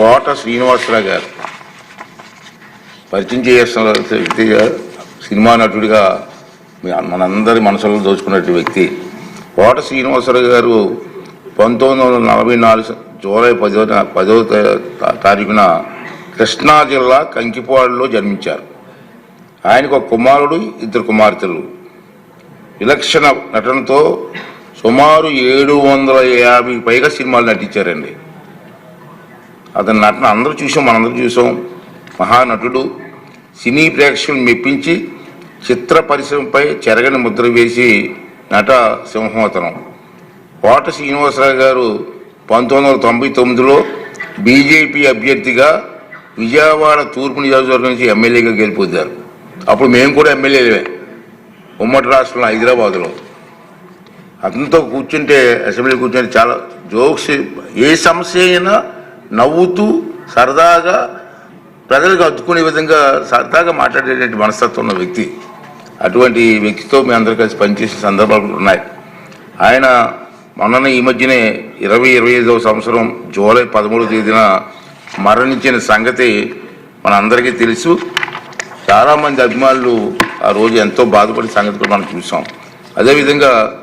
కోట శ్రీనివాసరావు గారు. పరిచయం చేస్తున్న వ్యక్తిగా సినిమా నటుడిగా మనందరి మనసులో దోచుకున్నటువంటి వ్యక్తి. కోట శ్రీనివాసరావు గారు పంతొమ్మిది వందల నలభై నాలుగు జూలై పదో పదో తారీఖున కృష్ణా జిల్లా కంకిపాడులో జన్మించారు. ఆయనకు ఒక కుమారుడు ఇద్దరు కుమార్తెలు. విలక్షణ నటనతో సుమారు ఏడు వందల యాభై పైగా సినిమాలు నటించారండి. అతని నటన అందరూ చూసాం మనందరూ చూసాం. మహానటుడు సినీ ప్రేక్షకులను మెప్పించి చిత్ర పరిశ్రమపై చెరగని ముద్ర వేసి నట సింహోతనం కోట శ్రీనివాసరావు గారు పంతొమ్మిది వందల తొంభై తొమ్మిదిలో బీజేపీ అభ్యర్థిగా విజయవాడ తూర్పు నియోజకవర్గం నుంచి ఎమ్మెల్యేగా గెలిపొద్దారు అప్పుడు మేము కూడా ఎమ్మెల్యేలే ఉమ్మడి రాష్ట్రంలో హైదరాబాదులో. అతనితో కూర్చుంటే అసెంబ్లీ కూర్చుంటే చాలా జోక్స్ ఏ సమస్య అయినా నవ్వుతూ సరదాగా ప్రజలకు అద్దుకునే విధంగా సరదాగా మాట్లాడేటువంటి మనస్తత్వం ఉన్న వ్యక్తి. అటువంటి వ్యక్తితో మీ అందరూ కలిసి పనిచేసిన సందర్భాలు కూడా ఉన్నాయి. ఆయన మొన్న ఈ మధ్యనే ఇరవై ఇరవై ఐదవ సంవత్సరం జూలై పదమూడవ తేదీన మరణించిన సంగతి మనందరికీ తెలుసు. చాలామంది అభిమానులు ఆ రోజు ఎంతో బాధపడిన సంగతి కూడా మనం చూసాం. అదేవిధంగా